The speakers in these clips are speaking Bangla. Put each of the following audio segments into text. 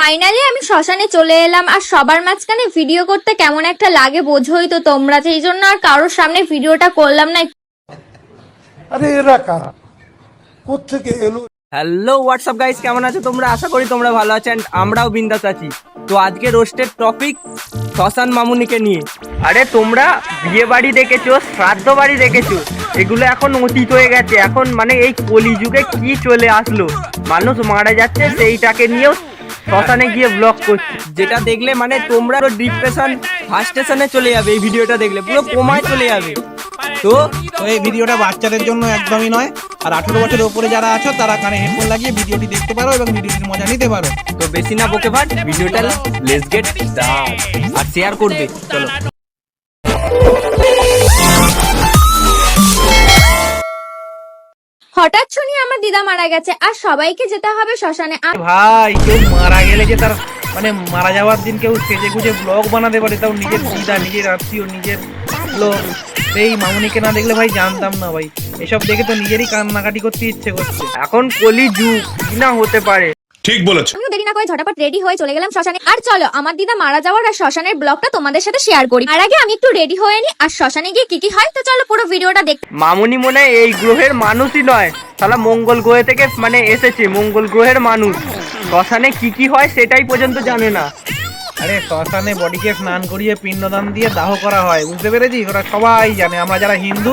ফাইনালি আমি শ্মশানে চলে এলাম আর সবার মাঝখানে ভিডিও করতে কেমন একটা লাগে বোঝোই তো তোমরা সেই জন্য আর কারোর সামনে ভিডিওটা করলাম না। আরে এরা কারা? কোথেকে এলো? হ্যালো হোয়াটসঅ্যাপ গাইস কেমন আছো তোমরা? আশা করি তোমরা ভালো আছো আমরাও বিন্দাস আছি। তো আজকে রোস্টের টপিক শ্মশান মামুনিকে নিয়ে। আরে তোমরা বিয়ে বাড়ি দেখেছ শ্রাদ্ধ বাড়ি দেখেছ? এগুলো এখন অতীত হয়ে গেছে। এখন মানে এই কলিযুগে কি চলে আসলো? মানুষ মারা যাচ্ছে সেইটাকে নিয়েও শ্মশানে গিয়ে ব্লগ করছে। যেটা দেখলে মানে তোমরা ডিপ্রেশন ফার্স্ট স্টেশনে চলে যাবে এই ভিডিওটা দেখলে পুরো কোমায় চলে যাবে। তো এই ভিডিওটা বাচ্চাদের জন্য একদমই নয়। আর আঠেরো বছরের উপরে যারা আছো তারা কানে হেডফোন লাগিয়ে ভিডিওটি দেখতে পারো এবং ভিডিওটির মজা নিতে পারো। তো বেশি না বকে ভাট ভিডিওটা লেস গেট আর শেয়ার করবে চলো। হঠাৎ শুনি আমার দিদা মারা গেছে আর সবাইকে যেতে হবে শ্মশানে। আর ভাই কেউ মারা গেলে যে তার মানে মারা যাওয়ার দিন কেউ সেজে গুজে ব্লগ বানাতে পারে তাও নিজের দিদা নিজের আত্মীয় নিজের লোক সেই মামুনিকে না দেখলে ভাই জানতাম না ভাই। এসব দেখে তো নিজেরই কান্নাকাটি করতে ইচ্ছে করছে। এখন কলি যুগ কি না হতে পারে? ঠিক বলেছ। আমিও দেরি না করে ঝটাপট রেডি হয়ে চলে গেলাম শ্মশানে। আর চলো আমার দিদা মারা যাওয়ার আর শ্মশানের ব্লগটা তোমাদের সাথে শেয়ার করি। আর আগে আমি একটু রেডি হয়ে নি আর শ্মশানে গিয়ে কি কি হয় তো চলো পুরো ভিডিওটা দেখ মামুনি মনে হয় এই গ্রহের মানুষই নয় তাহলে মঙ্গল গ্রহে থেকে মানে এসেছে মঙ্গল গ্রহের মানুষ। শ্মশানে কি কি হয় সেটাই পর্যন্ত জানে না। আরে শ্মশানে বডিকে স্নান করিয়ে পিণ্ডদান দিয়ে দাহ করা হয় বুঝতে পেরেছিস? ওরা সবাই জানে আমরা যারা হিন্দু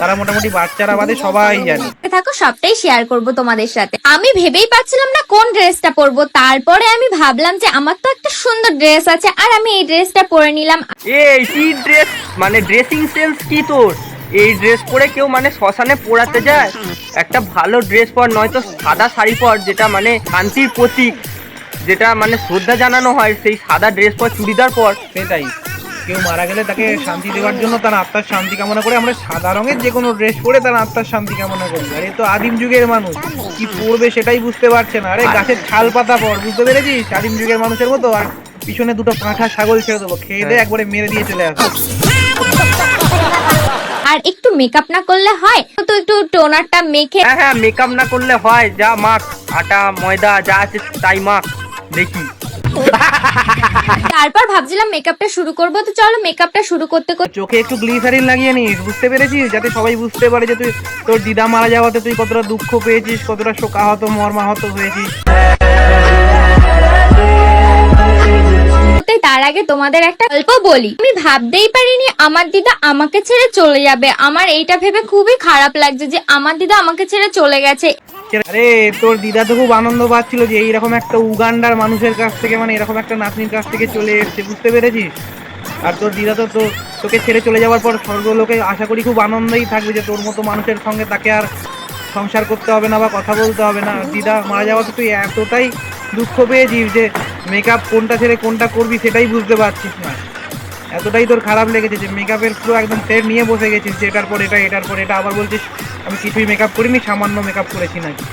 তারা মোটামুটি বাচ্চারা বাদে সবাই জানে। থাকো সবটাই শেয়ার করব তোমাদের সাথে। আমি ভেবেই পাচ্ছিলাম না কোন ড্রেসটা পরবো। তারপরে আমি ভাবলাম যে আমার তো একটা সুন্দর ড্রেস আছে আর আমি এই ড্রেসটা পরে নিলাম। এই কি ড্রেস মানে ড্রেসিং সেন্স কি তোর? এই ড্রেস পরে কেউ মানে শ্মশানে পোড়াতে যায়? একটা ভালো ড্রেস পর নয়তো সাদা শাড়ি পর যেটা মানে শান্তির প্রতীক যেটা মানে শ্রদ্ধা জানানো হয় সেই সাদা ড্রেস পর চুড়িদার পর। সেটাই। কেউ মারা গেলে তাকে শান্তি দেওয়ার জন্য তার আত্মার শান্তি কামনা করে। আমরা সাদা রঙের যে কোনো ড্রেস পরে তার আত্মার শান্তি কামনা করি। আরে তো আদিম যুগের মানুষ কি পড়বে সেটাই বুঝতে পারছে না। আরে গাছের ছাল পাতা পর বুঝতে পেরেছিস? আদিম যুগের মানুষের মতো আর পিছনে দুটো পাঁঠা ছাগল ছেড়ে দেবো। খেয়ে দিয়ে একবারে মেরে দিয়ে চলে আসব। আর একটু মেকআপ না করলে হয়? তো একটু টোনারটা মেখে হ্যাঁ হ্যাঁ মেকআপ না করলে হয় যা মাখ। আটা ময়দা যা আছে তাই মাখ। দেখি। তারপর ভাবছিলাম মেকআপটা শুরু করব তো চলো মেকআপটা শুরু করতে করতে চোখে একটু গ্লিসারিন লাগিয়ে নিস বুঝতে পেরেছিস? যাতে সবাই বুঝতে পারে যে তুই তোর দিদা মারা যাওয়াতে তুই কতটা দুঃখ পেয়েছিস কতটা শোকাহত মর্মাহত হয়েছিস। তার আগে তোমাদের একটা গল্প বলি। আমি ভাবতেই পারিনি আমার দিদা আমাকে ছেড়ে চলে যাবে। আমার এইটা ভেবে খুবই খারাপ লাগছে যে আমার দিদা আমাকে ছেড়ে চলে গেছে। আরে, তোর দিদা তো খুব আনন্দ পাচ্ছিল যে এইরকম একটা উগান্ডার মানুষের কাছ থেকে মানে এরকম একটা নাতনির কাছ থেকে চলে এসছে, বুঝতে পেরেছিস? আর তোর দিদা তো তো তোকে ছেড়ে চলে যাওয়ার পর স্বর্গলোকে আশা করি খুব আনন্দেই থাকবে যে তোর মতো মানুষের সঙ্গে তাকে আর সংসার করতে হবে না বা কথা বলতে হবে না। দিদা মারা যাওয়াতে তুই এতটাই দুঃখ পেয়েছিস যে মেকআপ কোনটা ছেড়ে কোনটা করবি সেটাই বুঝতে পারছিস না। এতটাই তোর খারাপ লেগেছে যে মেকআপের পুরো একদম সেট নিয়ে বসে গেছিস যে এটার পর এটা এটার পর এটা। আবার বলছিস আমি কিছুই মেকআপ করিনি সামান্য মেকআপ করেছি নাকি?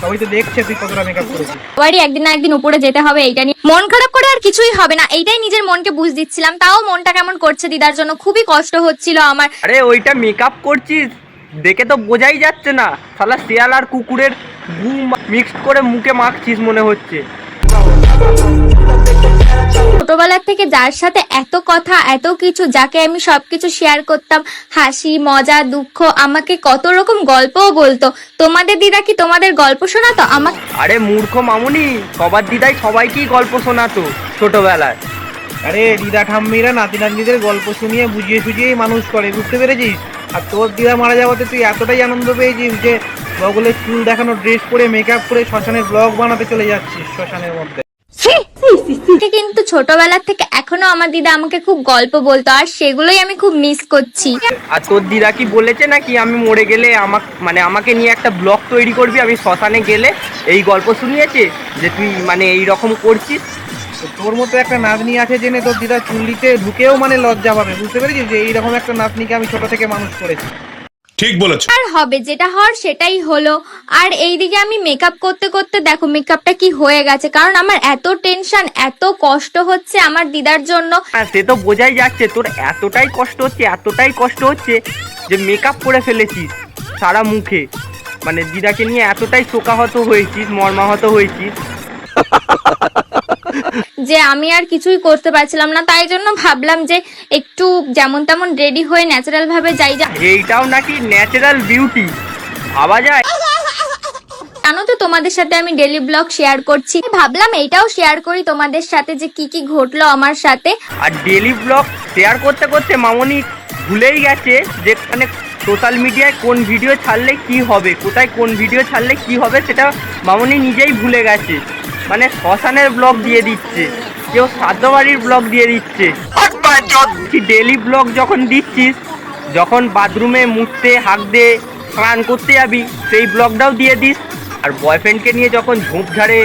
সবাই তো দেখছে তুই কতটা মেকআপ করেছিস। সবারই একদিন না একদিন উপরে যেতে হবে এইটা নিয়ে। মন খারাপ করে আর কিছুই হবে না এইটাই নিজের মনকে বুঝ দিচ্ছিলাম। তাও মনটা কেমন করছে দিদার জন্য? খুবই কষ্ট হচ্ছিল আমার। আরে ওইটা মেকআপ করছিস? দেখে তো বোঝাই যাচ্ছে না। শালা শিয়াল আর কুকুরের গু মিক্সড করে মুখে মাখছিস মনে হচ্ছে। ছোটবেলার থেকে যার সাথে এত কথা এত কিছু যাকে আমি সবকিছু শেয়ার করতাম হাসি মজা দুঃখ আমাকে কত রকম গল্পও বলতো। তোমাদের দিদা কি তোমাদের গল্প শোনাতো? আমাকে আরে মূর্খ মামুনি সবার দিদাই সবাইকেই গল্প শোনাতো ছোটবেলায়। আরে দিদা ঠাম্মিরা নাতি নাতনিদের গল্প শুনিয়ে বুঝিয়ে সুঝিয়েই মানুষ করে বুঝতে পেরেছিস? আর তোর দিদা মারা যাওয়াতে তুই এতটাই আনন্দ পেয়েছিস যে বগলের চুল দেখানো ড্রেস পরে মেকআপ করে শ্মশানের ব্লগ বানাতে চলে যাচ্ছিস শ্মশানের মধ্যে। কিন্তু ছোটবেলার থেকে এখনও আমার দিদা আমাকে খুব গল্প বলতো আর সেগুলোই আমি খুব মিস করছি। আর তোর দিদা কি বলেছে নাকি? আমি মরে গেলে আমাকে মানে আমাকে নিয়ে একটা ব্লগ তৈরি করবি আমি শ্মশানে গেলে এই গল্প শুনিয়েছে যে তুই মানে এই রকম করছিস? তো তোর মতো একটা নাতনি আছে জেনে তোর দিদা চুল্লিতে ঢুকেও মানে লজ্জা পাবে বুঝতে পেরেছিস? যে এইরকম একটা নাতনিকে আমি ছোট থেকে মানুষ করেছি। ঠিক বলেছ। আর হবে যেটা হওয়ার সেটাই হলো। আর এইদিকে আমি মেকআপ করতে করতে দেখো মেকআপটা কি হয়ে গেছে। কারণ আমার এত টেনশন এত কষ্ট হচ্ছে আমার দিদার জন্য। হ্যাঁ সে তো বোঝাই যাচ্ছে তোর এতটাই কষ্ট হচ্ছে এতটাই কষ্ট হচ্ছে যে মেকআপ করে ফেলেছিস সারা মুখে। মানে দিদাকে নিয়ে এতটাই শোকাহত হয়েছিস মর্মাহত হয়েছিস। যে আমি আর কিছুই করতে পারছিলাম না তাই জন্য ভাবলাম যে একটু যেমন তেমন রেডি হয়ে ন্যাচারাল ভাবে যাই যা এইটাও নাকি ন্যাচারাল বিউটি ভাবা যায়? জানো তো তোমাদের সাথে আমি ডেলি ব্লগ শেয়ার করছি। ভাবলাম এইটাও শেয়ার করি তোমাদের সাথে যে কি কি ঘটলো আমার সাথে। আর ডেলি ব্লগ শেয়ার করতে করতে মামনি ভুলেই গেছে যে মানে সোশ্যাল মিডিয়ায় কোন ভিডিও ছাড়লে কি হবে কোথায় কোন ভিডিও ছাড়লে কি হবে সেটা মামনি নিজেই ভুলে গেছে। মানে শ্মশানের ব্লগ দিয়ে দিচ্ছে। কেউ শ্রাদ্ধ বাড়ির ব্লগ দিয়ে দিচ্ছে। ডেলি ব্লগ যখন দিচ্ছিস, যখন বাথরুমে মুছতে, হাঁকতে, স্নান করতে যাবি, সেই ব্লগটাও দিয়ে দিস। আর বয়ফ্রেন্ডকে নিয়ে যখন ঝোপঝাড়ে,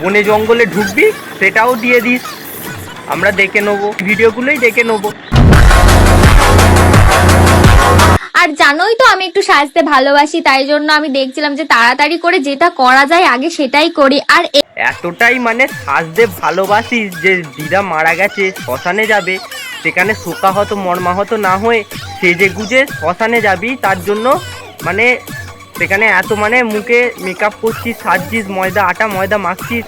বনে জঙ্গলে ঢুকবি, সেটাও দিয়ে দিস। আমরা দেখে নেব, ভিডিওগুলোই দেখে নেব। আর জানোই তো আমি একটু সাজতে ভালোবাসি, তাই জন্য আমি দেখছিলাম যে তাড়াতাড়ি করে যেটা করা যায় আগে সেটাই করি। আর এতটাই মানে সাজতে ভালোবাসিস যে দিদা মারা গেছে শ্মশানে যাবে। সেখানে শোকাহত মর্মাহত না হয়ে সেজে গুজে শ্মশানে যাবি তার জন্য মানে সেখানে এত মানে মুখে মেকআপ করছিস সাজছিস ময়দা আটা ময়দা মাখছিস।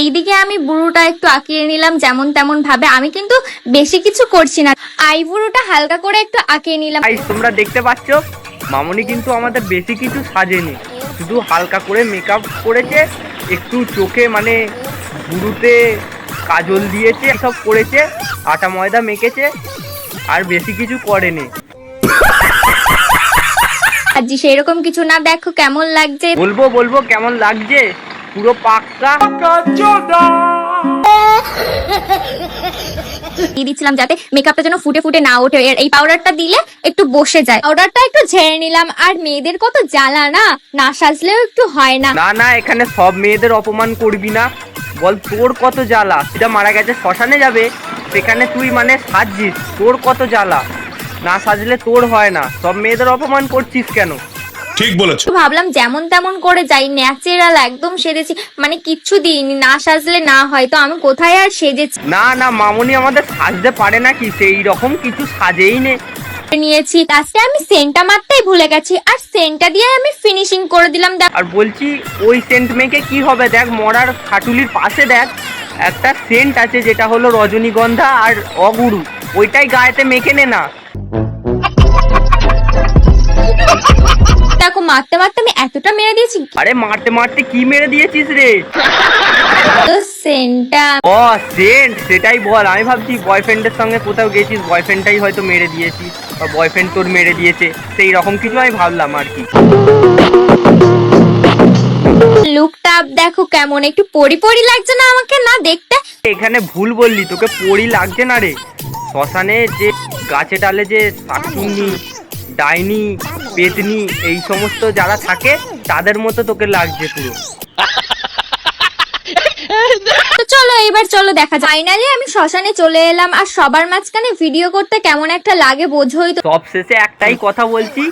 এইদিকে আমি বুড়োটা একটু আঁকিয়ে নিলাম যেমন তেমন ভাবে। আমি কিন্তু বেশি কিছু করছি না। আই বুড়োটা হালকা করে একটু আঁকিয়ে নিলাম। তোমরা দেখতে পাচ্ছ মামনি কিন্তু আমাদের বেশি কিছু সাজেনি। শুধু হালকা করে মেকআপ করেছে একটু চোখে মানে গুরুতে কাজল দিয়েছে সব করেছে আটা ময়দা মেখেছে আর বেশি কিছু করেনি। আজি সেই রকম কিছু না দেখো কেমন লাগছে। বলব বলব কেমন লাগছে? পুরো পাক্কা দিয়ে দিচ্ছিলাম যাতে মেকআপটা যেন ফুটে ফুটে না ওঠে। এই পাউডারটা দিলে একটু বসে যায়। পাউডারটা একটু ঝেড়ে নিলাম। আর মেয়েদের কত জ্বালা না? না সাজলেও একটু হয় না। না না, এখানে সব মেয়েদের অপমান করবি না। বল, তোর কত জ্বালা? সেটা মারা গেছে, শ্মশানে যাবে। সেখানে তুই মানে সাজছিস, তোর কত জ্বালা? না সাজলে তোর হয় না। সব মেয়েদের অপমান করছিস কেন? ঠিক বলেছ। ভাবলাম যেমন তেমন করে যাই ন্যাচারাল একদম সেজেছি মানে কিচ্ছু দিইনি না সাজলে না হয় তো আমি কোথায় আর সেজেছি? না না মামুনি আমাদের সাজতে পারে নাকি সেই রকম কিছু সাজেই নে। নিয়েছি লাস্টে আমি সেন্টটা মারতেই ভুলে গেছি আর সেন্টটা দিয়ে আমি ফিনিশিং করে দিলাম দেখ। আর বলছি ওই সেন্ট মেখে কি হবে দেখ মরার খাটুলির পাশে দেখ একটা সেন্ট আছে যেটা হলো রজনীগন্ধা আর অগুরু ওইটাই গায়েতে মেখে নে না। মারতে মারতে আমি এতটা মেরে দিয়েছি আরে মারতে মারতে কি মেরে দিয়েছিস রে? তো সেন্টটা ও সেন্ট সেটাই বল। আমি ভাবছি বয়ফ্রেন্ডের সঙ্গে কোথাও গেছিস বয়ফ্রেন্ডটাই হয়তো মেরে দিয়েছিস বা বয়ফ্রেন্ড তোর মেরে দিয়েছে সেই রকম কিছু আমি ভাবলাম আর কি। লুকটা দেখো কেমন একটু পরি পরি লাগছে না আমাকে? না দেখতে? এখানে ভুল বললি তোকে পড়ি লাগছে না রে? শ্মশানে যে গাছে ডালে যে শাকচুন্নি ডাইনি পেতনি এই সমস্ত যারা থাকে তাদের মতো তোকে লাগছে পুরো। তো চলো এবার চলো দেখা যায় ফাইনালি আমি শ্মশানে চলে এলাম আর সবার মাঝখানে ভিডিও করতে কেমন একটা লাগে বোঝোই তো। সব শেষে একটাই কথা বলছি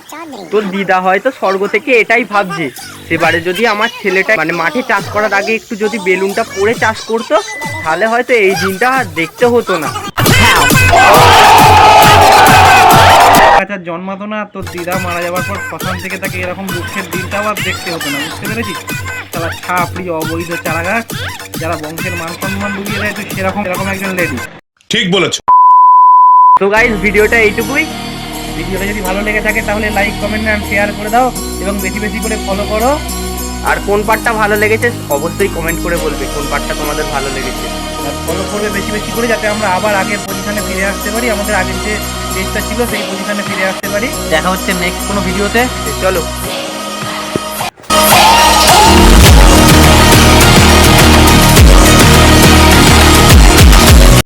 তোর দিদা হয়তো স্বর্গ থেকে এটাই ভাবছে সেবারে যদি আমার ছেলেটা মানে মাঠে চাষ করার আগে একটু যদি বেলুনটা পরে চাষ করতো তাহলে হয়তো এই দিনটা আর দেখতে হতো না। আচ্ছা জন্মাতো না তোর দিদা মারা যাওয়ার পর শ্মশান থেকে তাকে এরকম দুঃখের দিনটাও আর দেখতে হতো না বুঝতে পেরেছিস? তারা ছাপড়ি অবৈধ চারাগাছ যারা বংশের মান সম্মান ডুবিয়ে দেয় তো সেরকম এরকম একজন লেডি ঠিক বলেছ। তো গাইজ ভিডিওটা এইটুকুই। ভিডিওটা যদি ভালো লেগে থাকে তাহলে লাইক কমেন্ট অ্যান্ড শেয়ার করে দাও এবং বেশি বেশি করে ফলো করো। আর কোন পার্টটা ভালো লেগেছে অবশ্যই কমেন্ট করে বলবে কোন পার্টটা তোমাদের ভালো লেগেছে। ফলো করবে বেশি বেশি করে যাতে আমরা আবার আগের পজিশনে ফিরে আসতে পারি আমাদের আগের যে পেজটা ছিল সেই পজিশনে ফিরে আসতে পারি। দেখা হচ্ছে নেক্সট কোনো ভিডিওতে চলো।